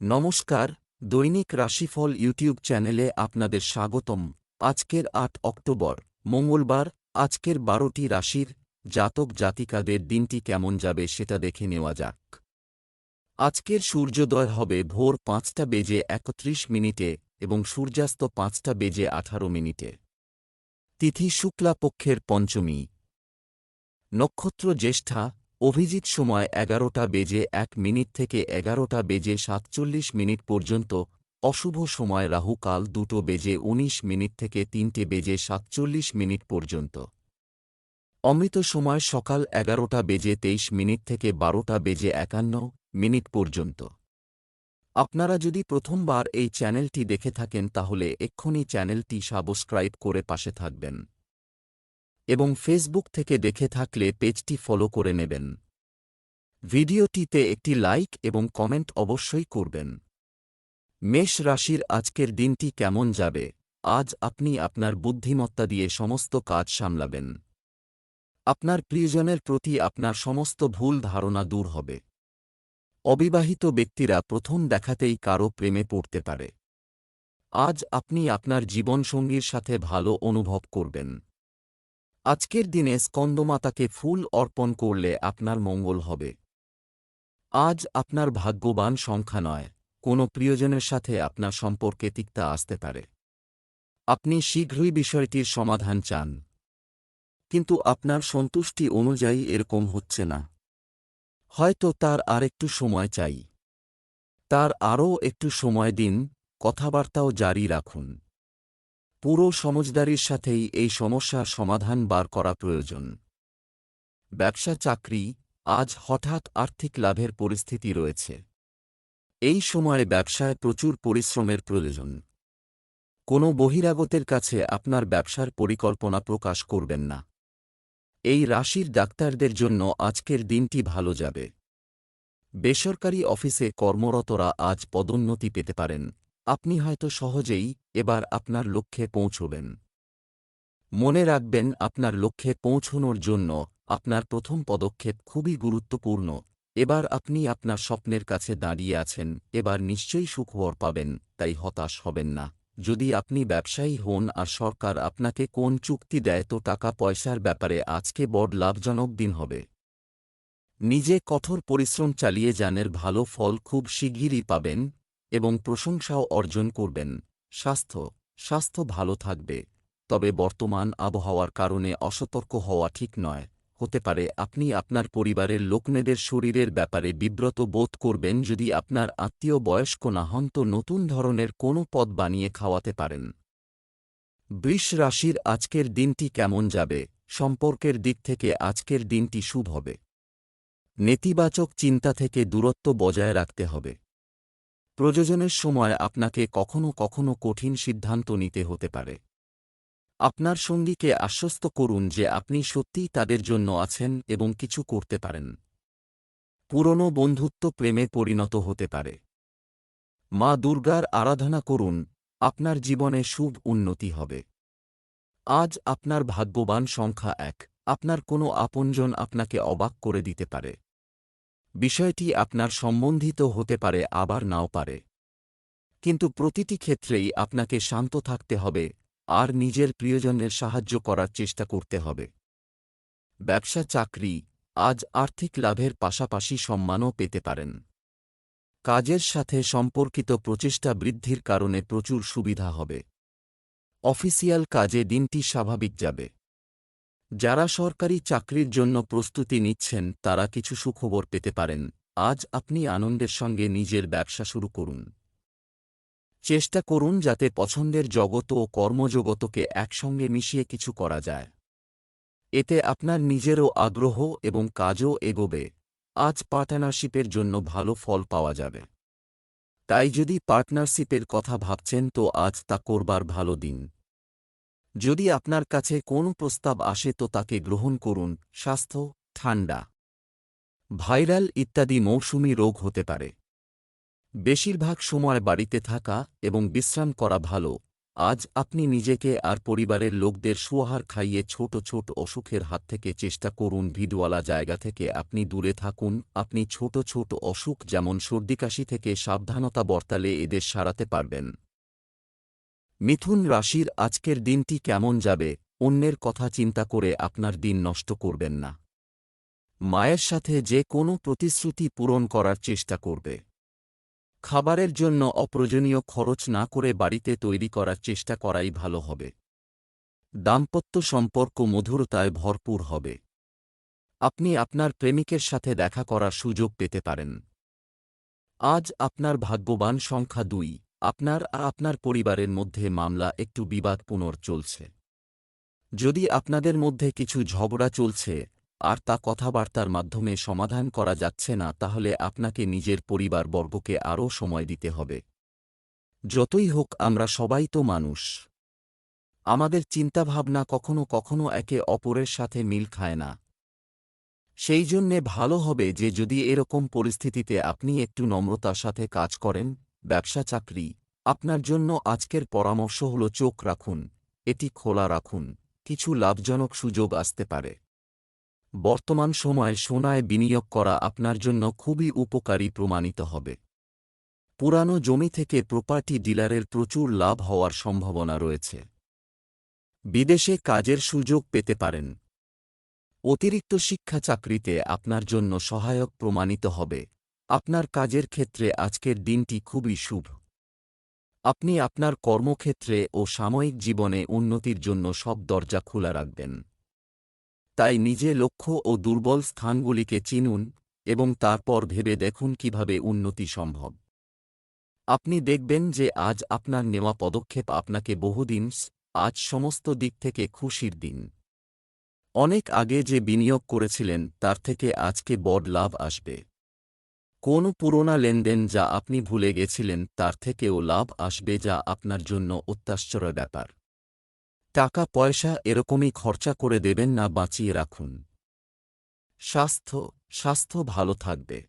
নমস্কার, দৈনিক রাশিফল ইউটিউব চ্যানেলে আপনাদের স্বাগতম। আজকের আট অক্টোবর, মঙ্গলবার, আজকের বারোটি রাশির জাতক জাতিকাদের দিনটি কেমন যাবে সেটা দেখে নেওয়া যাক। আজকের সূর্যোদয় হবে ভোর পাঁচটা বেজে একত্রিশ মিনিটে এবং সূর্যাস্ত পাঁচটা বেজে আঠারো মিনিটে। তিথি শুক্লা পক্ষের পঞ্চমী। নক্ষত্র জ্যেষ্ঠা অভিজিৎ সময় এগারোটা বেজে এক মিনিট থেকে এগারোটা বেজে সাতচল্লিশ মিনিট পর্যন্ত। অশুভ সময় রাহুকাল দুটো বেজে উনিশ মিনিট থেকে তিনটে বেজে সাতচল্লিশ মিনিট পর্যন্ত। অমৃত সময় সকাল এগারোটা বেজে তেইশ মিনিট থেকে বারোটা বেজে একান্ন মিনিট পর্যন্ত। আপনারা যদি প্রথমবার এই চ্যানেলটি দেখে থাকেন তাহলে এক্ষুনি চ্যানেলটি সাবস্ক্রাইব করে পাশে থাকবেন। এবং ফেসবুক থেকে দেখে থাকলে পেজটি ফলো করে নেবেন। ভিডিওটিতে একটি লাইক এবং কমেন্ট অবশ্যই করবেন। মেষ রাশির আজকের দিনটি কেমন যাবে? আজ আপনি আপনার বুদ্ধিমত্তা দিয়ে সমস্ত কাজ সামলাবেন। আপনার প্রিয়জনের প্রতি আপনার সমস্ত ভুল ধারণা দূর হবে। অবিবাহিত ব্যক্তিরা প্রথম দেখাতেই কারও প্রেমে পড়তে পারে। আজ আপনি আপনার জীবনসঙ্গীর সাথে ভালো অনুভব করবেন। আজকের দিনে স্কন্দমাতাকে ফুল অর্পণ করলে আপনার মঙ্গল হবে। আজ আপনার ভাগ্যবান সংখ্যা নয়, কোনো প্রিয়জনের সাথে আপনার সম্পর্কে তিক্তা আসতে পারে। আপনি শীঘ্রই বিষয়টির সমাধান চান। কিন্তু আপনার সন্তুষ্টি অনুযায়ী এরকম হচ্ছে না। হয়তো তার আর একটু সময় চাই। তার আরও একটু সময় দিন, কথাবার্তাও জারি রাখুন। পুরো সমজদারির সাথেই এই সমস্যার সমাধান বার করা প্রয়োজন। ব্যবসা চাকরি, আজ হঠাৎ আর্থিক লাভের পরিস্থিতি রয়েছে। এই সময়ে ব্যবসায় প্রচুর পরিশ্রমের প্রয়োজন। কোনো বহিরাগতের কাছে আপনার ব্যবসার পরিকল্পনা প্রকাশ করবেন না। এই রাশির ডাক্তারদের জন্য আজকের দিনটি ভালো যাবে। বেসরকারি অফিসে কর্মরতরা আজ পদোন্নতি পেতে পারেন। আপনি হয়তো সহজেই এবার আপনার লক্ষ্যে পৌঁছবেন। মনে রাখবেন, আপনার লক্ষ্যে পৌঁছনোর জন্য আপনার প্রথম পদক্ষেপ খুবই গুরুত্বপূর্ণ। এবার আপনি আপনার স্বপ্নের কাছে দাঁড়িয়ে আছেন, এবার নিশ্চয়ই সুখবর পাবেন, তাই হতাশ হবেন না। যদি আপনি ব্যবসায়ী হন আর সরকার আপনাকে কোন চুক্তি দেয়, তো টাকা পয়সার ব্যাপারে আজকে বড় লাভজনক দিন হবে। নিজে কঠোর পরিশ্রম চালিয়ে যানের ভালো ফল খুব শিগগিরই পাবেন। এবং প্রশংসাও অর্জন করবেন। স্বাস্থ্য স্বাস্থ্য ভালো থাকবে। তবে বর্তমান আবহাওয়ার কারণে অসতর্ক হওয়া ঠিক নয়। হতে পারে আপনি আপনার পরিবারের লোকনেদের শরীরের ব্যাপারে বিব্রত বোধ করবেন যদি আপনার আত্মীয় বয়স্ক না হন তো নতুন ধরনের কোনো পদ বানিয়ে খাওয়াতে পারেন। বৃষ রাশির আজকের দিনটি কেমন যাবে? সম্পর্কের দিক থেকে আজকের দিনটি শুভ হবে। নেতিবাচক চিন্তা থেকে দূরত্ব বজায় রাখতে হবে। প্রযোজনের সময় আপনাকে কখনো কখনো কঠিন সিদ্ধান্ত নিতে হতে পারে। আপনার সঙ্গীকে আশ্বস্ত করুন যে আপনি সত্যিই তাদের জন্য আছেন এবং কিছু করতে পারেন। পুরনো বন্ধুত্ব প্রেমে পরিণত হতে পারে। মা দুর্গার আরাধনা করুন, আপনার জীবনে শুভ উন্নতি হবে। আজ আপনার ভাগ্যবান সংখ্যা এক, আপনার কোনো আপনজন আপনাকে অবাক করে দিতে পারে। বিষয়টি আপনার সম্বন্ধিত হতে পারে, আবার নাও পারে। কিন্তু প্রতিটি ক্ষেত্রেই আপনাকে শান্ত থাকতে হবে, আর নিজের প্রিয়জনের সাহায্য করার চেষ্টা করতে হবে। ব্যবসা চাকরি, আজ আর্থিক লাভের পাশাপাশি সম্মানও পেতে পারেন। কাজের সাথে সম্পর্কিত প্রচেষ্টা বৃদ্ধির কারণে প্রচুর সুবিধা হবে। অফিসিয়াল কাজে দিনটি স্বাভাবিক যাবে। যারা সরকারি চাকরির জন্য প্রস্তুতি নিচ্ছেন, তারা কিছু সুখবর পেতে পারেন। আজ আপনি আনন্দের সঙ্গে নিজের ব্যবসা শুরু করুন। চেষ্টা করুন যাতে পছন্দের জগত ও কর্মজগতকে একসঙ্গে মিশিয়ে কিছু করা যায়। এতে আপনার নিজেরও আগ্রহ এবং কাজও এগোবে। আজ পার্টনারশিপের জন্য ভালো ফল পাওয়া যাবে। তাই যদি পার্টনারশিপের কথা ভাবছেন, তো আজ তা করবার ভালো দিন। যদি আপনার কাছে কোনো প্রস্তাব আসে তো তাকে গ্রহণ করুন, স্বাস্থ্য, ঠান্ডা, ভাইরাল ইত্যাদি মৌসুমি রোগ হতে পারে। বেশিরভাগ সময় বাড়িতে থাকা এবং বিশ্রাম করা ভালো। আজ আপনি নিজেকে আর পরিবারের লোকদের সুয়াহার খাইয়ে ছোট ছোট অসুখের হাত থেকে চেষ্টা করুন। ভিডওয়ালা জায়গা থেকে আপনি দূরে থাকুন। আপনি ছোট ছোট অসুখ যেমন সর্দিকাশি থেকে সাবধানতা বর্তালে এদের সারাতে পারবেন। মিথুন রাশির আজকের দিনটি কেমন যাবে? অন্যের কথা চিন্তা করে আপনার দিন নষ্ট করবেন না। মায়ের সাথে যে কোনো প্রতিশ্রুতি পূরণ করার চেষ্টা করবে। খাবারের জন্য অপ্রয়োজনীয় খরচ না করে বাড়িতে তৈরি করার চেষ্টা করাই ভালো হবে। দাম্পত্য সম্পর্ক মধুরতায় ভরপুর হবে। আপনি আপনার প্রেমিকের সাথে দেখা করার সুযোগ পেতে পারেন। আজ আপনার ভাগ্যবান সংখ্যা দুই। আপনার আর আপনার পরিবারের মধ্যে মামলা একটু বিবাদপুনর চলছে যদি আপনাদের মধ্যে কিছু ঝগড়া চলছে, আর তা কথাবার্তার মাধ্যমে সমাধান করা যাচ্ছে না, তাহলে আপনাকে নিজের পরিবারবর্গকে আরও সময় দিতে হবে। যতই হোক, আমরা সবাই তো মানুষ। আমাদের চিন্তাভাবনা কখনো কখনো একে অপরের সাথে মিল খায় না। সেই জন্যে ভালো হবে যে যদি এরকম পরিস্থিতিতে আপনি একটু নম্রতার সাথে কাজ করেন ব্যবসা চাকরি। আপনার জন্য আজকের পরামর্শ হল চোখ রাখুন, এটি খোলা রাখুন, কিছু লাভজনক সুযোগ আসতে পারে। বর্তমান সময়ে সোনায় বিনিয়োগ করা আপনার জন্য খুবই উপকারী প্রমাণিত হবে। পুরানো জমি থেকে প্রপার্টি ডিলারের প্রচুর লাভ হওয়ার সম্ভাবনা রয়েছে। বিদেশে কাজের সুযোগ পেতে পারেন। অতিরিক্ত শিক্ষা চাকরিতে আপনার জন্য সহায়ক প্রমাণিত হবে। আপনার কাজের ক্ষেত্রে আজকের দিনটি খুবই শুভ। আপনি আপনার কর্মক্ষেত্রে ও সাময়িক জীবনে উন্নতির জন্য সব দরজা খোলা রাখবেন। তাই নিজে লক্ষ্য ও দুর্বল স্থানগুলিকে চিনুন এবং তারপর ভেবে দেখুন কীভাবে উন্নতি সম্ভব। আপনি দেখবেন যে আজ আপনার নেওয়া পদক্ষেপ আপনাকে বহুদিন আজ সমস্ত দিক থেকে খুশির দিন। অনেক আগে যে বিনিয়োগ করেছিলেন তার থেকে আজকে বড় লাভ আসবে। কোন পুরোনা লেনদেন যা আপনি ভুলে গেছিলেন তার থেকেও লাভ আসবে যা আপনার জন্য অত্যাশ্চর্য ব্যাপার। টাকা, পয়সা এরকমই খরচা করে দেবেন না, বাঁচিয়ে রাখুন। স্বাস্থ্য স্বাস্থ্য ভালো থাকবে।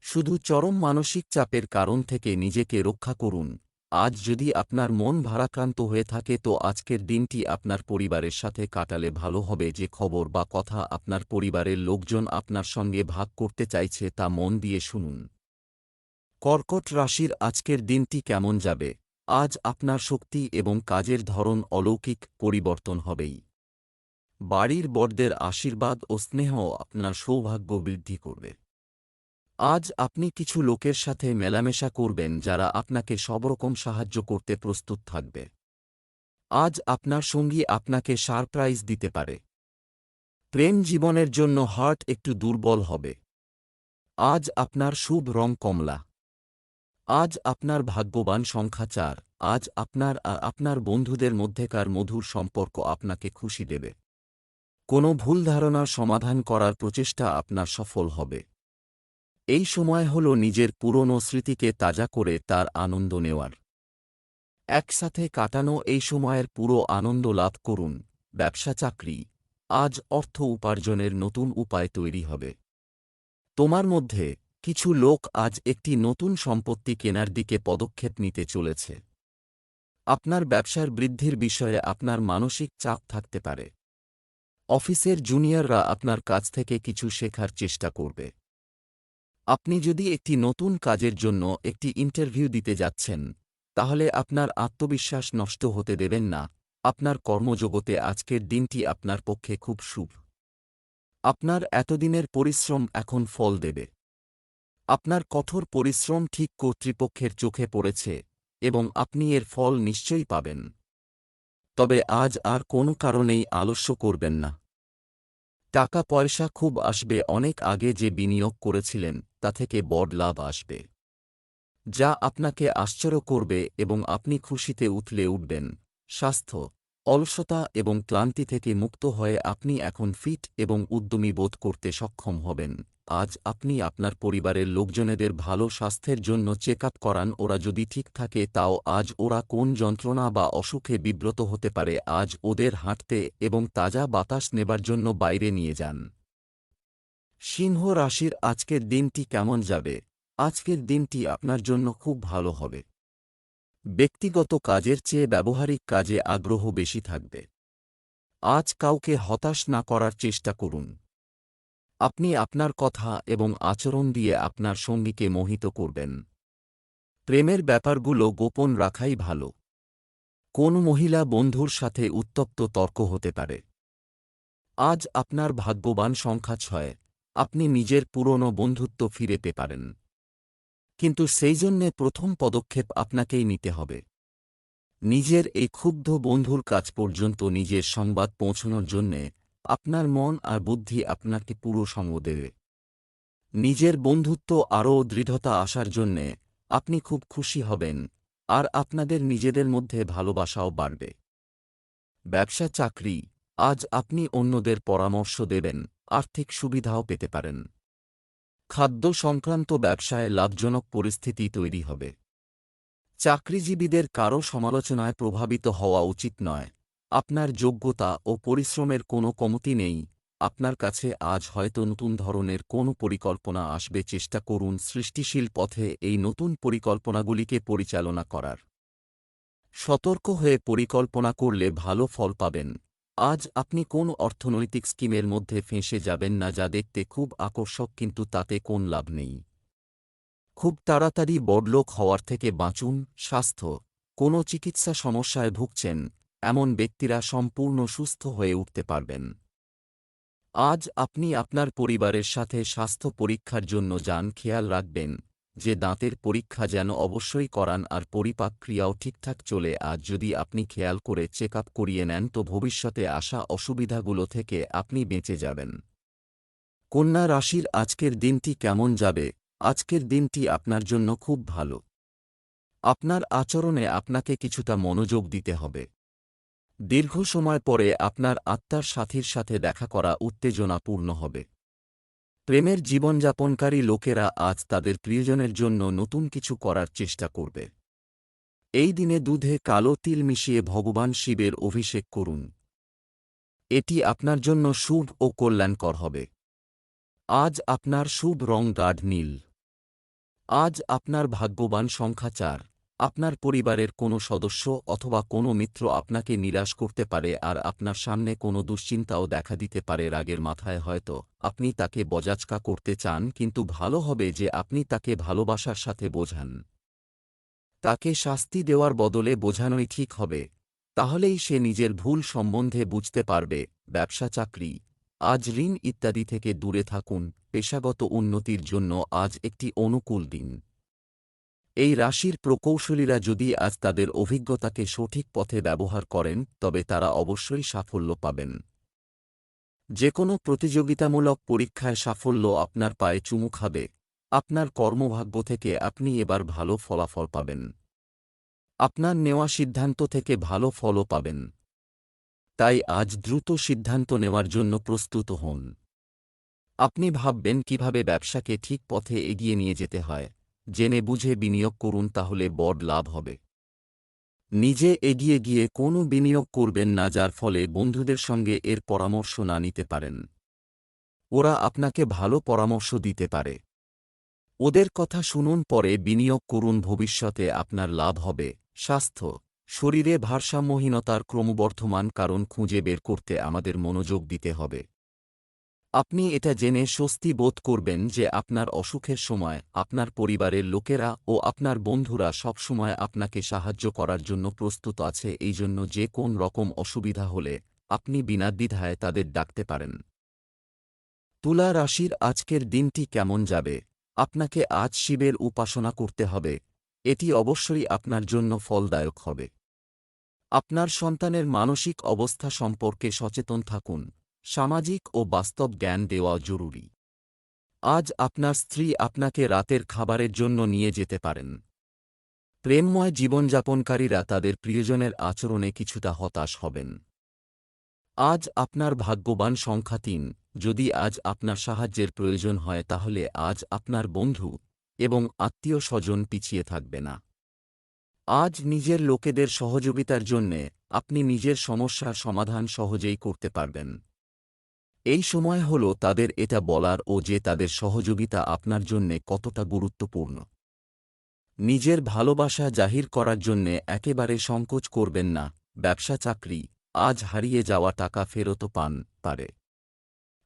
শুধু চরম মানসিক চাপের কারণ থেকে নিজেকে রক্ষা করুন। আজ যদি আপনার মন ভারাক্রান্ত হয়ে থাকে, তো আজকের দিনটি আপনার পরিবারের সাথে কাটালে ভালো হবে। যে খবর বা কথা আপনার পরিবারের লোকজন আপনার সঙ্গে ভাগ করতে চাইছে, তা মন দিয়ে শুনুন। কর্কট রাশির আজকের দিনটি কেমন যাবে? আজ আপনার শক্তি এবং কাজের ধরন অলৌকিক পরিবর্তন হবেই। বাড়ির বরদের আশীর্বাদ ও স্নেহ আপনার সৌভাগ্য বৃদ্ধি করবে। আজ আপনি কিছু লোকের সাথে মেলামেশা করবেন যারা আপনাকে সবরকম সাহায্য করতে প্রস্তুত থাকবে। আজ আপনার সঙ্গী আপনাকে সারপ্রাইজ দিতে পারে। প্রেম জীবনের জন্য হার্ট একটু দুর্বল হবে। আজ আপনার শুভ রং কমলা। আজ আপনার ভাগ্যবান সংখ্যা চার। আজ আপনার আর আপনার বন্ধুদের মধ্যেকার মধুর সম্পর্ক আপনাকে খুশি দেবে। কোনো ভুল ধারণার সমাধান করার প্রচেষ্টা আপনার সফল হবে। এই সময় হল নিজের পুরনো স্মৃতিকে তাজা করে তার আনন্দ নেওয়ার। একসাথে কাটানো এই সময়ের পুরো আনন্দ লাভ করুন, ব্যবসা চাকরি, আজ অর্থ উপার্জনের নতুন উপায় তৈরি হবে। তোমার মধ্যে কিছু লোক আজ একটি নতুন সম্পত্তি কেনার দিকে পদক্ষেপ নিতে চলেছে। আপনার ব্যবসার বৃদ্ধির বিষয়ে আপনার মানসিক চাপ থাকতে পারে। অফিসের জুনিয়ররা আপনার কাছ থেকে কিছু শেখার চেষ্টা করবে। আপনি যদি একটি নতুন কাজের জন্য একটি ইন্টারভিউ দিতে যাচ্ছেন, তাহলে আপনার আত্মবিশ্বাস নষ্ট হতে দেবেন না। আপনার কর্মজগতে আজকের দিনটি আপনার পক্ষে খুব শুভ। আপনার এতদিনের পরিশ্রম এখন ফল দেবে। আপনার কঠোর পরিশ্রম ঠিক কর্তৃপক্ষের চোখে পড়েছে এবং আপনি এর ফল নিশ্চয়ই পাবেন। তবে আজ আর কোনো কারণেই আলস্য করবেন না। টাকা পয়সা খুব আসবে, অনেক আগে যে বিনিয়োগ করেছিলেন, তা থেকে বড় লাভ আসবে। যা আপনাকে আশ্চর্য করবে এবং আপনি খুশিতে উঠলে উঠবেন। স্বাস্থ্য, অলসতা এবং ক্লান্তি থেকে মুক্ত হয়ে আপনি এখন ফিট এবং উদ্যমী বোধ করতে সক্ষম হবেন। আজ আপনি আপনার পরিবারের লোকজনেদের ভালো স্বাস্থ্যের জন্য চেক আপ করান, ওরা যদি ঠিক থাকে তাও আজ ওরা কোন যন্ত্রণা বা অসুখে বিব্রত হতে পারে, আজ ওদের হাঁটতে এবং তাজা বাতাস নেবার জন্য বাইরে নিয়ে যান। সিংহ রাশির আজকের দিনটি কেমন যাবে? আজকের দিনটি আপনার জন্য খুব ভালো হবে। ব্যক্তিগত কাজের চেয়ে ব্যবহারিক কাজে আগ্রহ বেশি থাকবে। আজ কাউকে হতাশ না করার চেষ্টা করুন। আপনি আপনার কথা এবং আচরণ দিয়ে আপনার সঙ্গীকে মোহিত করবেন। প্রেমের ব্যাপারগুলো গোপন রাখাই ভালো। কোন মহিলা বন্ধুর সাথে উত্তপ্ত তর্ক হতে পারে। আজ আপনার ভাগ্যবান সংখ্যা ছয়, আপনি নিজের পুরনো বন্ধুত্ব ফিরে পেতে পারেন। কিন্তু সেই জন্যে প্রথম পদক্ষেপ আপনাকেই নিতে হবে। নিজের এই ক্ষুব্ধ বন্ধুর কাজ পর্যন্ত নিজের সংবাদ পৌঁছানোর জন্যে আপনার মন আর বুদ্ধি আপনাকে পুরো সঙ্গ দেবে। নিজের বন্ধুত্ব আরও দৃঢ়তা আসার জন্যে আপনি খুব খুশি হবেন, আর আপনাদের নিজেদের মধ্যে ভালোবাসাও বাড়বে। ব্যবসা চাকরি, আজ আপনি অন্যদের পরামর্শ দেবেন, আর্থিক সুবিধাও পেতে পারেন। খাদ্য সংক্রান্ত ব্যবসায় লাভজনক পরিস্থিতি তৈরি হবে। চাকরিজীবীদের কারও সমালোচনায় প্রভাবিত হওয়া উচিত নয়। আপনার যোগ্যতা ও পরিশ্রমের কোনো কমতি নেই। আপনার কাছে আজ হয়তো নতুন ধরনের কোনো পরিকল্পনা আসবে। চেষ্টা করুন সৃষ্টিশীল পথে এই নতুন পরিকল্পনাগুলিকে পরিচালনা করার। সতর্ক হয়ে পরিকল্পনা করলে ভালো ফল পাবেন। আজ আপনি কোন অর্থনৈতিক স্কিমের মধ্যে ফেঁসে যাবেন না যা দেখতে খুব আকর্ষক কিন্তু তাতে কোন লাভ নেই। খুব তাড়াতাড়ি বড়লোক হওয়ার থেকে বাঁচুন। স্বাস্থ্য। কোনো চিকিৎসা সমস্যায় ভুগছেন। এমন ব্যক্তিরা সম্পূর্ণ সুস্থ হয়ে উঠতে পারবেন। আজ আপনি আপনার পরিবারের সাথে স্বাস্থ্য পরীক্ষার জন্য যান, খেয়াল রাখবেন যে দাঁতের পরীক্ষা যেন অবশ্যই করান আর পরিপাক ক্রিয়াও ঠিকঠাক চলে। আজ যদি আপনি খেয়াল করে চেক আপ করিয়ে নেন, তো ভবিষ্যতে আসা অসুবিধাগুলো থেকে আপনি বেঁচে যাবেন। কন্যা রাশির আজকের দিনটি কেমন যাবে? আজকের দিনটি আপনার জন্য খুব ভালো। আপনার আচরণে আপনাকে কিছুটা মনোযোগ দিতে হবে। দীর্ঘ সময় পরে আপনার আত্মার সাথীর সাথে দেখা করা উত্তেজনাপূর্ণ হবে। প্রেমের জীবনযাপনকারী লোকেরা আজ তাদের প্রিয়জনের জন্য নতুন কিছু করার চেষ্টা করবে। এই দিনে দুধে কালো তিল মিশিয়ে ভগবান শিবের অভিষেক করুন। এটি আপনার জন্য শুভ ও কল্যাণকর হবে। আজ আপনার শুভ রং গাঢ় নীল। আজ আপনার ভাগ্যবান সংখ্যা চার। আপনার পরিবারের কোনো সদস্য অথবা কোনো মিত্র আপনাকে নিরাশ করতে পারে আর আপনার সামনে কোনো দুশ্চিন্তাও দেখা দিতে পারে রাগের মাথায় হয়তো। আপনি তাকে বজাচকা করতে চান কিন্তু ভালো হবে যে আপনি তাকে ভালোবাসার সাথে বোঝান। তাকে শাস্তি দেওয়ার বদলে বোঝানোই ঠিক হবে। তাহলেই সে নিজের ভুল সম্বন্ধে বুঝতে পারবে, ব্যবসা, চাকরি, আজ ঋণ ইত্যাদি থেকে দূরে থাকুন, পেশাগত উন্নতির জন্য আজ একটি অনুকূল দিন। এই রাশির প্রকৌশলীরা যদি আজ তাদের অভিজ্ঞতাকে সঠিক পথে ব্যবহার করেন, তবে তারা অবশ্যই সাফল্য পাবেন। যে কোনো প্রতিযোগিতামূলক পরীক্ষায় সাফল্য আপনার পায়ে চুমু খাবে। আপনার কর্মভাগ্য থেকে আপনি এবার ভালো ফলাফল পাবেন। আপনার নেওয়া সিদ্ধান্ত থেকে ভালো ফলও পাবেন। তাই আজ দ্রুত সিদ্ধান্ত নেওয়ার জন্য প্রস্তুত হন। আপনি ভাববেন কীভাবে ব্যবসাকে ঠিক পথে এগিয়ে নিয়ে যেতে হয়। জেনে বুঝে বিনিয়োগ করুন তাহলে বড় লাভ হবে। নিজে এগিয়ে গিয়ে কোনো বিনিয়োগ করবেন না যার ফলে বন্ধুদের সঙ্গে এর পরামর্শ না নিতে পারেন। ওরা আপনাকে ভালো পরামর্শ দিতে পারে। ওদের কথা শুনুন, পরে বিনিয়োগ করুন, ভবিষ্যতে আপনার লাভ হবে। স্বাস্থ্য, শরীরে ভারসাম্যহীনতার ক্রমবর্ধমান কারণ খুঁজে বের করতে আমাদের মনোযোগ দিতে হবে। আপনি এটা জেনে স্বস্তি বোধ করবেন যে আপনার অসুখের সময় আপনার পরিবারের লোকেরা ও আপনার বন্ধুরা সবসময় আপনাকে সাহায্য করার জন্য প্রস্তুত আছে, এই জন্য যে কোন রকম অসুবিধা হলে আপনি বিনা দ্বিধায় তাদের ডাকতে পারেন। তুলা রাশির আজকের দিনটি কেমন যাবে? আপনাকে আজ শিবের উপাসনা করতে হবে। এটি অবশ্যই আপনার জন্য ফলদায়ক হবে। আপনার সন্তানের মানসিক অবস্থা সম্পর্কে সচেতন থাকুন। সামাজিক ও বাস্তব জ্ঞান দেওয়া জরুরি। আজ আপনার স্ত্রী আপনাকে রাতের খাবারের জন্য নিয়ে যেতে পারেন। প্রেমময় জীবনযাপনকারীরা তাদের প্রিয়জনের আচরণে কিছুটা হতাশ হবেন। আজ আপনার ভাগ্যবান সংখ্যা তিন। যদি আজ আপনার সাহায্যের প্রয়োজন হয় তাহলে আজ আপনার বন্ধু এবং আত্মীয় স্বজন পিছিয়ে থাকবে না। আজ নিজের লোকেদের সহযোগিতার জন্যে আপনি নিজের সমস্যার সমাধান সহজেই করতে পারবেন। এই সময় হল তাদের এটা বলার ও যে তাদের সহযোগিতা আপনার জন্যে কতটা গুরুত্বপূর্ণ। নিজের ভালোবাসা জাহির করার জন্যে একেবারে সংকোচ করবেন না, ব্যবসা চাকরি, আজ হারিয়ে যাওয়া টাকা ফেরত পান পারে।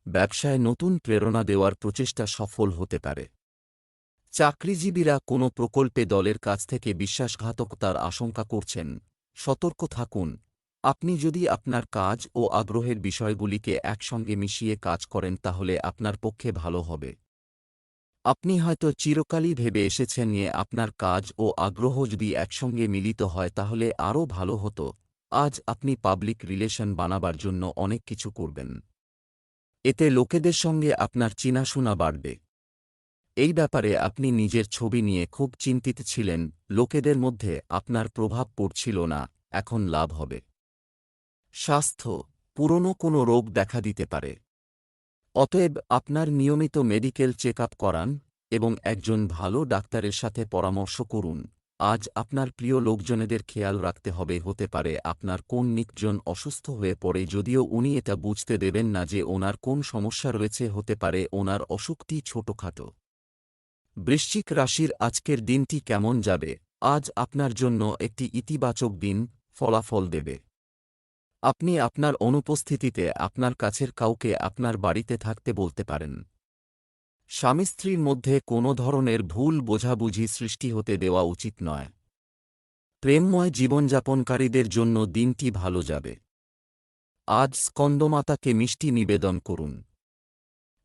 ব্যবসায় নতুন প্রেরণা দেওয়ার প্রচেষ্টা সফল হতে পারে। চাকরিজীবীরা কোনো প্রকল্পে দলের কাছ থেকে বিশ্বাসঘাতকতার আশঙ্কা করছেন, সতর্ক থাকুন আপনি যদি আপনার কাজ ও আগ্রহের বিষয়গুলিকে একসঙ্গে মিশিয়ে কাজ করেন, তাহলে আপনার পক্ষে ভালো হবে। আপনি হয়তো চিরকালই ভেবে এসেছেন নিয়ে আপনার কাজ ও আগ্রহ যদি একসঙ্গে মিলিত হয়, তাহলে আরও ভালো হতো। আজ আপনি পাবলিক রিলেশন বানাবার জন্য অনেক কিছু করবেন। এতে লোকেদের সঙ্গে আপনার চিনাশোনা বাড়বে। এই ব্যাপারে আপনি নিজের ছবি নিয়ে খুব চিন্তিত ছিলেন। লোকেদের মধ্যে আপনার প্রভাব পড়ছিল না, এখন লাভ হবে। স্বাস্থ্য, পুরনো কোনো রোগ দেখা দিতে পারে। অতএব আপনার নিয়মিত মেডিকেল চেক করান এবং একজন ভালো ডাক্তারের সাথে পরামর্শ করুন। আজ আপনার প্রিয় লোকজনেদের খেয়াল রাখতে হবে, হতে পারে আপনার কোন নিকজন অসুস্থ হয়ে পড়ে, যদিও উনি এটা বুঝতে দেবেন না যে ওনার কোন সমস্যা রয়েছে, হতে পারে ওনার অসুখটি ছোটখাটো। বৃশ্চিক রাশির আজকের দিনটি কেমন যাবে? আজ আপনার জন্য একটি ইতিবাচক দিন, ফলাফল দেবে। আপনি আপনার অনুপস্থিতিতে আপনার কাছের কাউকে আপনার বাড়িতে থাকতে বলতে পারেন। স্বামী স্ত্রীর মধ্যে কোনো ধরনের ভুল বোঝাবুঝি সৃষ্টি হতে দেওয়া উচিত নয়। প্রেমময় জীবনযাপনকারীদের জন্য দিনটি ভালো যাবে। আজ স্কন্দমাতাকে মিষ্টি নিবেদন করুন।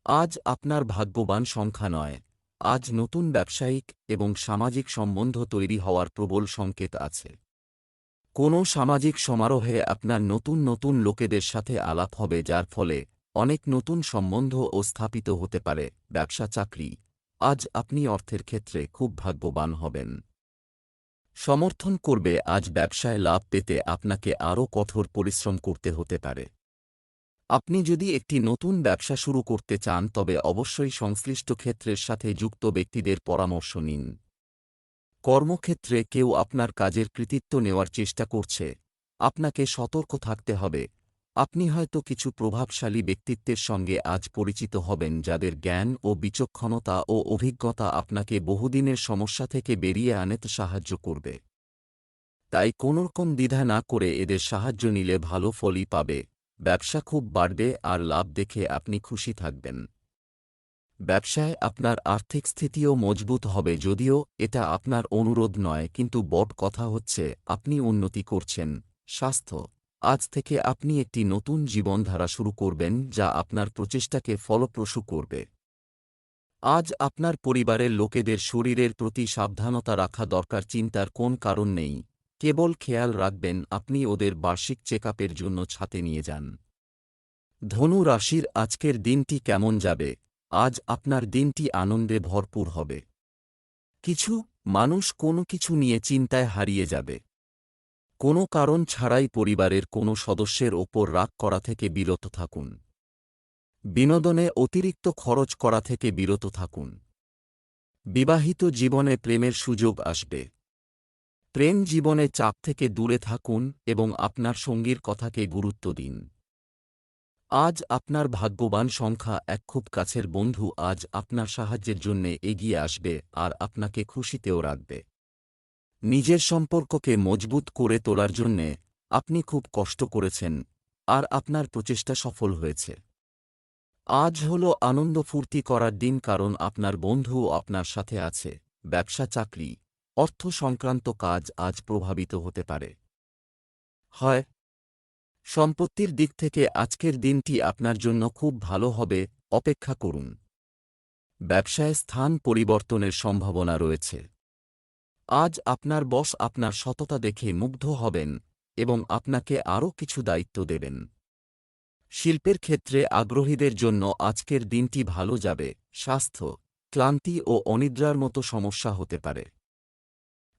আজ আপনার ভাগ্যবান সংখ্যা নয়। আজ নতুন ব্যবসায়িক এবং সামাজিক সম্বন্ধ তৈরি হওয়ার প্রবল সংকেত আছে। কোনো সামাজিক সমারোহে আপনার নতুন নতুন লোকেদের সাথে আলাপ হবে যার ফলে অনেক নতুন সম্বন্ধ ও স্থাপিত হতে পারে, ব্যবসা, চাকরি। আজ আপনি অর্থের ক্ষেত্রে খুব ভাগ্যবান হবেন। সমর্থন করবে, আজ ব্যবসায় লাভ পেতে আপনাকে আরও কঠোর পরিশ্রম করতে হতে পারে। আপনি যদি একটি নতুন ব্যবসা শুরু করতে চান, তবে অবশ্যই সংশ্লিষ্ট ক্ষেত্রের সাথে যুক্ত ব্যক্তিদের পরামর্শ নিন। কর্মক্ষেত্রে কেউ আপনার কাজের কৃতিত্ব নেওয়ার চেষ্টা করছে। আপনাকে সতর্ক থাকতে হবে। আপনি হয়তো কিছু প্রভাবশালী ব্যক্তিত্বের সঙ্গে আজ পরিচিত হবেন যাদের জ্ঞান ও বিচক্ষণতা ও অভিজ্ঞতা আপনাকে বহুদিনের সমস্যা থেকে বেরিয়ে আনতে সাহায্য করবে। তাই কোনোরকম দ্বিধা না করে এদের সাহায্য নিলে ভালো ফলই পাবে। ব্যবসা খুব বাড়বে আর লাভ দেখে আপনি খুশি থাকবেন। ব্যবসায় আপনার আর্থিক স্থিতিও মজবুত হবে যদিও এটা আপনার অনুরোধ নয়, কিন্তু বট কথা হচ্ছে আপনি উন্নতি করছেন। স্বাস্থ্য। আজ থেকে আপনি একটি নতুন জীবনধারা শুরু করবেন যা আপনার প্রচেষ্টাকে ফলপ্রসূ করবে। আজ আপনার পরিবারের লোকেদের শরীরের প্রতি সাবধানতা রাখা দরকার, চিন্তার কোন কারণ নেই। কেবল খেয়াল রাখবেন, আপনি ওদের বার্ষিক চেকআপের জন্য ছাতে নিয়ে যান। ধনু রাশির আজকের দিনটি কেমন যাবে? আজ আপনার দিনটি আনন্দে ভরপুর হবে। কিছু মানুষ কোনো কিছু নিয়ে চিন্তায় হারিয়ে যাবে। কোনো কারণ ছাড়াই পরিবারের কোনো সদস্যের ওপর রাগ করা থেকে বিরত থাকুন। বিনোদনে অতিরিক্ত খরচ করা থেকে বিরত থাকুন। বিবাহিত জীবনে প্রেমের সুযোগ আসবে। প্রেম জীবনে চাপ থেকে দূরে থাকুন এবং আপনার সঙ্গীর কথাকে গুরুত্ব দিন। আজ আপনার ভাগ্যবান সংখ্যা এক খুব কাছের বন্ধু আজ আপনার সাহায্যের জন্যে এগিয়ে আসবে আর আপনাকে খুশিতেও রাখবে। নিজের সম্পর্ককে মজবুত করে তোলার জন্যে আপনি খুব কষ্ট করেছেন আর আপনার প্রচেষ্টা সফল হয়েছে। আজ হল আনন্দ ফুর্তি করার দিন কারণ আপনার বন্ধু আপনার সাথে আছে, ব্যবসা, চাকরি, অর্থ সংক্রান্ত কাজ আজ প্রভাবিত হতে পারে। হয় সম্পত্তির দিক থেকে আজকের দিনটি আপনার জন্য খুব ভালো হবে, অপেক্ষা করুন। ব্যবসায় স্থান পরিবর্তনের সম্ভাবনা রয়েছে। আজ আপনার বস আপনার সততা দেখে মুগ্ধ হবেন এবং আপনাকে আরও কিছু দায়িত্ব দেবেন। শিল্পের ক্ষেত্রে আগ্রহীদের জন্য আজকের দিনটি ভালো যাবে, স্বাস্থ্য, ক্লান্তি ও অনিদ্রার মতো সমস্যা হতে পারে।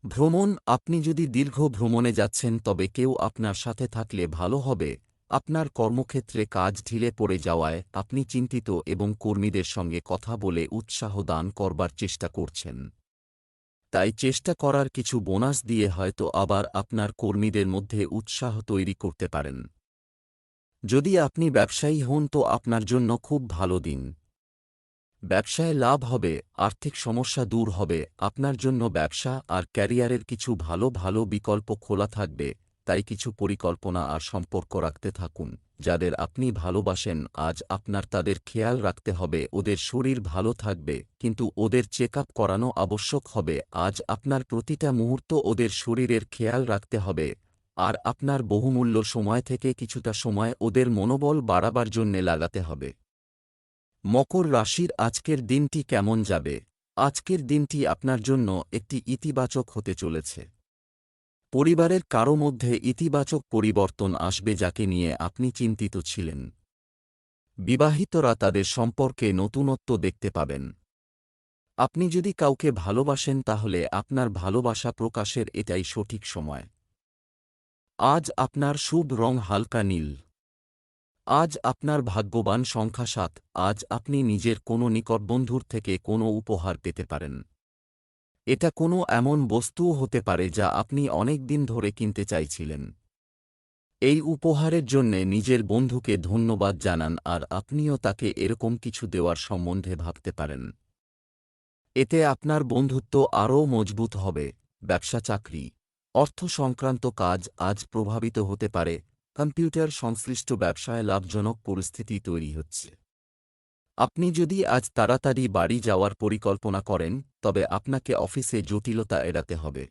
ভ্রমণ, আপনি যদি দীর্ঘ ভ্রমণে যাচ্ছেন, তবে কেউ আপনার সাথে থাকলে ভালো হবে। আপনার কর্মক্ষেত্রে কাজ ঢিলে পড়ে যাওয়ায় আপনি চিন্তিত এবং কর্মীদের সঙ্গে কথা বলে উৎসাহ দান করবার চেষ্টা করছেন। তাই চেষ্টা করার কিছু বোনাস দিয়ে হয়তো আবার আপনার কর্মীদের মধ্যে উৎসাহ তৈরি করতে পারেন। যদি আপনি ব্যবসায়ী হন, তো আপনার জন্য খুব ভালো দিন। ব্যবসায় লাভ হবে, আর্থিক সমস্যা দূর হবে, আপনার জন্য ব্যবসা আর ক্যারিয়ারের কিছু ভালো ভালো বিকল্প খোলা থাকবে, তাই কিছু পরিকল্পনা আর সম্পর্ক রাখতে থাকুন, যাদের আপনি ভালোবাসেন, আজ আপনার তাদের খেয়াল রাখতে হবে, ওদের শরীর ভালো থাকবে, কিন্তু ওদের চেক করানো আবশ্যক হবে, আজ আপনার প্রতিটা মুহূর্ত ওদের শরীরের খেয়াল রাখতে হবে, আর আপনার বহুমূল্য সময় থেকে কিছুটা সময় ওদের মনোবল বাড়াবার জন্যে লাগাতে হবে। মকর রাশির আজকের দিনটি কেমন যাবে? আজকের দিনটি আপনার জন্য একটি ইতিবাচক হতে চলেছে। পরিবারের কারও মধ্যে ইতিবাচক পরিবর্তন আসবে যাকে নিয়ে আপনি চিন্তিত ছিলেন। বিবাহিতরা তাদের সম্পর্কে নতুনত্ব দেখতে পাবেন। আপনি যদি কাউকে ভালোবাসেন তাহলে আপনার ভালোবাসা প্রকাশের এটাই সঠিক সময়। আজ আপনার শুভ রং হালকা নীল। আজ আপনার ভাগ্যবান সংখ্যা সাত, আজ আপনি নিজের কোনো নিকট বন্ধুর থেকে কোনো উপহার পেতে পারেন। এটা কোনো এমন বস্তুও হতে পারে যা আপনি অনেক দিন ধরে কিনতে চাইছিলেন। এই উপহারের জন্যে নিজের বন্ধুকে ধন্যবাদ জানান আর আপনিও তাকে এরকম কিছু দেওয়ার সম্বন্ধে ভাবতে পারেন। এতে আপনার বন্ধুত্ব আরও মজবুত হবে। ব্যবসা চাকরি, অর্থ সংক্রান্ত কাজ আজ প্রভাবিত হতে পারে কম্পিউটার সংশ্লিষ্ট ব্যবসায় লাভজনক পরিস্থিতি তৈরি হচ্ছে। আপনি যদি আজ তাড়াতাড়ি বাড়ি যাওয়ার পরিকল্পনা করেন, তবে আপনাকে অফিসে জটিলতা এড়াতে হবে।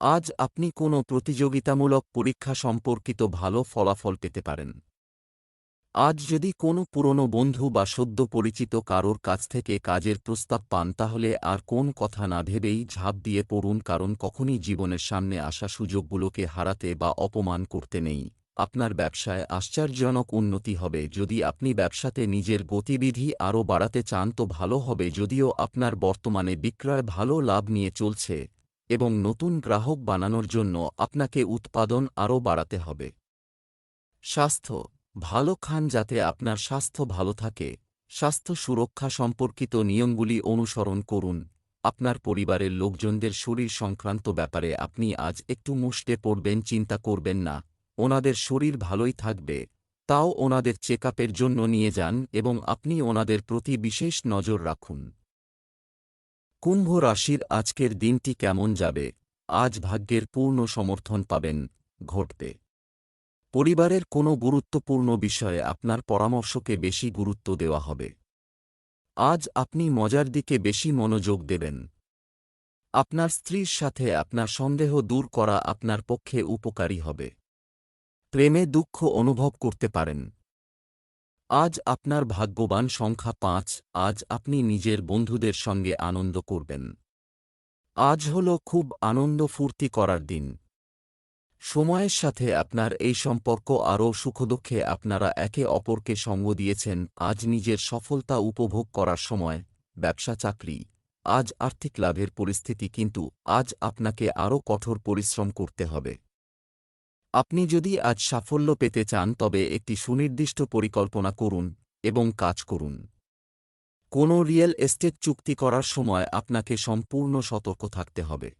আজ আপনি কোনো প্রতিযোগিতামূলক পরীক্ষা সম্পর্কিত ভালো ফলাফল পেতে পারেন। আজ যদি কোনো পুরনো বন্ধু বা সদ্য পরিচিত কারোর কাছ থেকে কাজের প্রস্তাব পান, তাহলে আর কোন কথা না ভেবেই ঝাঁপ দিয়ে পড়ুন, কারণ কখনই জীবনের সামনে আসা সুযোগগুলোকে হারাতে বা অপমান করতে নেই। আপনার ব্যবসায় আশ্চর্যজনক উন্নতি হবে। যদি আপনি ব্যবসাতে নিজের গতিবিধি আরও বাড়াতে চান, তো ভালো হবে। যদিও আপনার বর্তমানে বিক্রয় ভালো লাভ নিয়ে চলছে এবং নতুন গ্রাহক বানানোর জন্য আপনাকে উৎপাদন আরও বাড়াতে হবে। স্বাস্থ্য। ভালো খান যাতে আপনার স্বাস্থ্য ভালো থাকে। স্বাস্থ্য সুরক্ষা সম্পর্কিত নিয়মগুলি অনুসরণ করুন। আপনার পরিবারের লোকজনদের শরীর সংক্রান্ত ব্যাপারে আপনি আজ একটু মুষ্টে পড়বেন, চিন্তা করবেন না। ওনাদের শরীর ভালোই থাকবে, তাও ওনাদের চেক জন্য নিয়ে যান এবং আপনি ওনাদের প্রতি বিশেষ নজর রাখুন। কুম্ভ রাশির আজকের দিনটি কেমন যাবে? আজ ভাগ্যের পূর্ণ সমর্থন পাবেন, ঘটবে। পরিবারের কোনো গুরুত্বপূর্ণ বিষয়ে আপনার পরামর্শকে বেশি গুরুত্ব দেওয়া হবে। আজ আপনি মজার দিকে বেশি মনোযোগ দেবেন। আপনার স্ত্রীর সাথে আপনার সন্দেহ দূর করা আপনার পক্ষে উপকারী হবে। প্রেমে দুঃখ অনুভব করতে পারেন। আজ আপনার ভাগ্যবান সংখ্যা পাঁচ, আজ আপনি নিজের বন্ধুদের সঙ্গে আনন্দ করবেন। আজ হল খুব আনন্দ ফুর্তি করার দিন। সময়ের সাথে আপনার এই সম্পর্ক আরও সুখদুঃখে আপনারা একে অপরকে সঙ্গ দিয়েছেন, আজ নিজের সফলতা উপভোগ করার সময়, ব্যবসা চাকরি, আজ আর্থিক লাভের পরিস্থিতি কিন্তু আজ আপনাকে আরও কঠোর পরিশ্রম করতে হবে। আপনি যদি আজ সাফল্য পেতে চান, তবে একটি সুনির্দিষ্ট পরিকল্পনা করুন এবং কাজ করুন। কোনো রিয়েল এস্টেট চুক্তি করার সময় আপনাকে সম্পূর্ণ সতর্ক থাকতে হবে।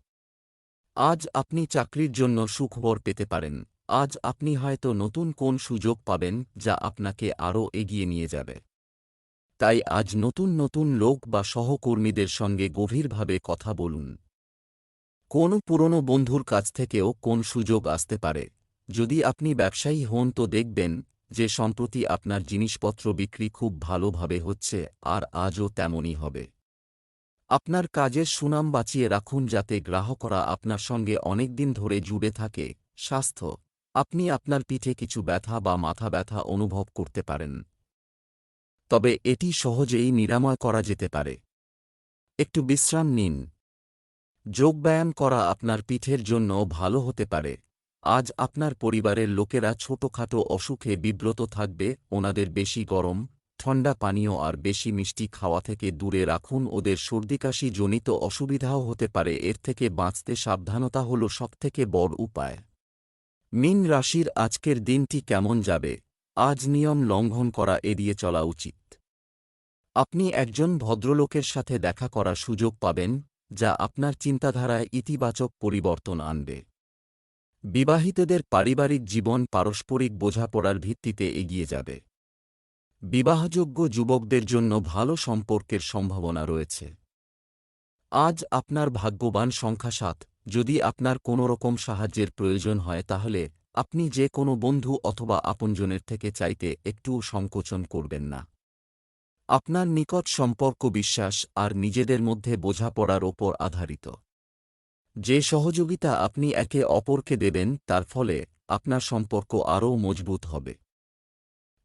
আজ আপনি চাকরির জন্য সুখবর পেতে পারেন। আজ আপনি হয়তো নতুন কোন সুযোগ পাবেন, যা আপনাকে আরও এগিয়ে নিয়ে যাবে। তাই আজ নতুন নতুন লোক বা সহকর্মীদের সঙ্গে গভীরভাবে কথা বলুন। কোন পুরনো বন্ধুর কাছ থেকেও কোন সুযোগ আসতে পারে। যদি আপনি ব্যবসায়ী হন তো দেখবেন যে সম্প্রতি আপনার জিনিসপত্র বিক্রি খুব ভালোভাবে হচ্ছে আর আজও তেমনই হবে। আপনার কাজের সুনাম বাঁচিয়ে রাখুন যাতে গ্রাহকরা আপনার সঙ্গে অনেকদিন ধরে জুড়ে থাকে, স্বাস্থ্য, আপনি আপনার পিঠে কিছু ব্যথা বা মাথা ব্যথা অনুভব করতে পারেন। তবে এটি সহজেই নিরাময় করা যেতে পারে। একটু বিশ্রাম নিন। যোগব্যায়াম করা আপনার পিঠের জন্য ভালো হতে পারে। আজ আপনার পরিবারের লোকেরা ছোটখাটো অসুখে বিব্রত থাকবে, ওনাদের বেশি গরম, ঠান্ডা পানীয় আর বেশি মিষ্টি খাওয়া থেকে দূরে রাখুন, ওদের সর্দিকাশি জনিত অসুবিধাও হতে পারে, এর থেকে বাঁচতে সাবধানতা হল সবথেকে বড় উপায়। মিন রাশির আজকের দিনটি কেমন যাবে? আজ নিয়ম লঙ্ঘন করা এড়িয়ে চলা উচিত। আপনি একজন ভদ্রলোকের সাথে দেখা করার সুযোগ পাবেন, যা আপনার চিন্তাধারায় ইতিবাচক পরিবর্তন আনবে। বিবাহিতদের পারিবারিক জীবন পারস্পরিক বোঝাপড়ার ভিত্তিতে এগিয়ে যাবে। বিবাহযোগ্য যুবকদের জন্য ভালো সম্পর্কের সম্ভাবনা রয়েছে। আজ আপনার ভাগ্যবান সংখ্যা সাত। যদি আপনার কোনো রকম সাহায্যের প্রয়োজন হয় তাহলে আপনি যে কোনো বন্ধু অথবা আপনজনের থেকে চাইতে একটুও সংকোচন করবেন না। আপনার নিকট সম্পর্ক বিশ্বাস আর নিজেদের মধ্যে বোঝাপড়ার ওপর আধারিত। যে সহযোগিতা আপনি একে অপরকে দেবেন, তার ফলে আপনার সম্পর্ক আরও মজবুত হবে।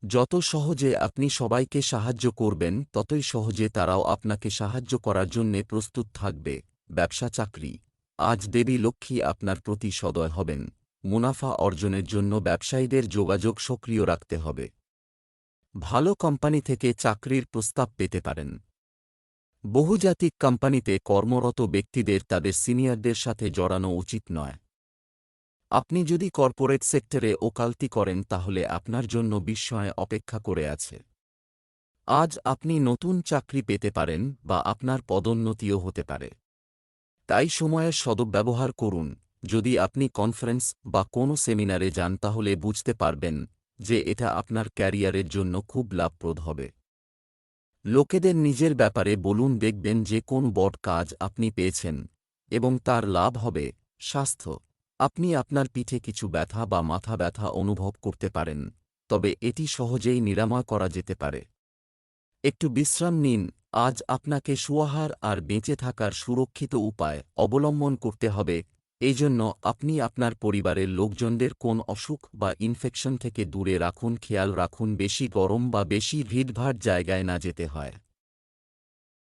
যত সহজে আপনি সবাইকে সাহায্য করবেন, ততই সহজে তারাও আপনাকে সাহায্য করার জন্যে প্রস্তুত থাকবে। ব্যবসা চাকরি। আজ দেবী লক্ষ্মী আপনার প্রতি সদয় হবেন। মুনাফা অর্জনের জন্য ব্যবসায়ীদের যোগাযোগ সক্রিয় রাখতে হবে। ভালো কোম্পানি থেকে চাকরির প্রস্তাব পেতে পারেন। বহুজাতিক কোম্পানিতে কর্মরত ব্যক্তিদের তাদের সিনিয়রদের সাথে জড়ানো উচিত নয়। আপনি যদি কর্পোরেট সেক্টরে ওকালতি করেন তাহলে আপনার জন্য বিস্ময় অপেক্ষা করে আছে। আজ আপনি নতুন চাকরি পেতে পারেন বা আপনার পদোন্নতিও হতে পারে। তাই সময়ের সদব্যবহার করুন। যদি আপনি কনফারেন্স বা কোনো সেমিনারে যান তাহলে বুঝতে পারবেন যে এটা আপনার ক্যারিয়ারের জন্য খুব লাভপ্রদ হবে। লোকেদের নিজের ব্যাপারে বলুন দেখবেন যে কোন বট কাজ আপনি পেয়েছেন এবং তার লাভ হবে, স্বাস্থ্য। আপনি আপনার পিঠে কিছু ব্যথা বা মাথা ব্যথা অনুভব করতে পারেন, তবে এটি সহজেই নিরাময় করা যেতে পারে। একটু বিশ্রাম নিন, আজ আপনাকে সুয়াহার আর বেঁচে থাকার সুরক্ষিত উপায় অবলম্বন করতে হবে এই জন্য আপনি আপনার পরিবারের লোকজনদের কোন অসুখ বা ইনফেকশন থেকে দূরে রাখুন, খেয়াল রাখুন, বেশি গরম বা বেশি ভিড়ভাড় জায়গায় না যেতে হয়।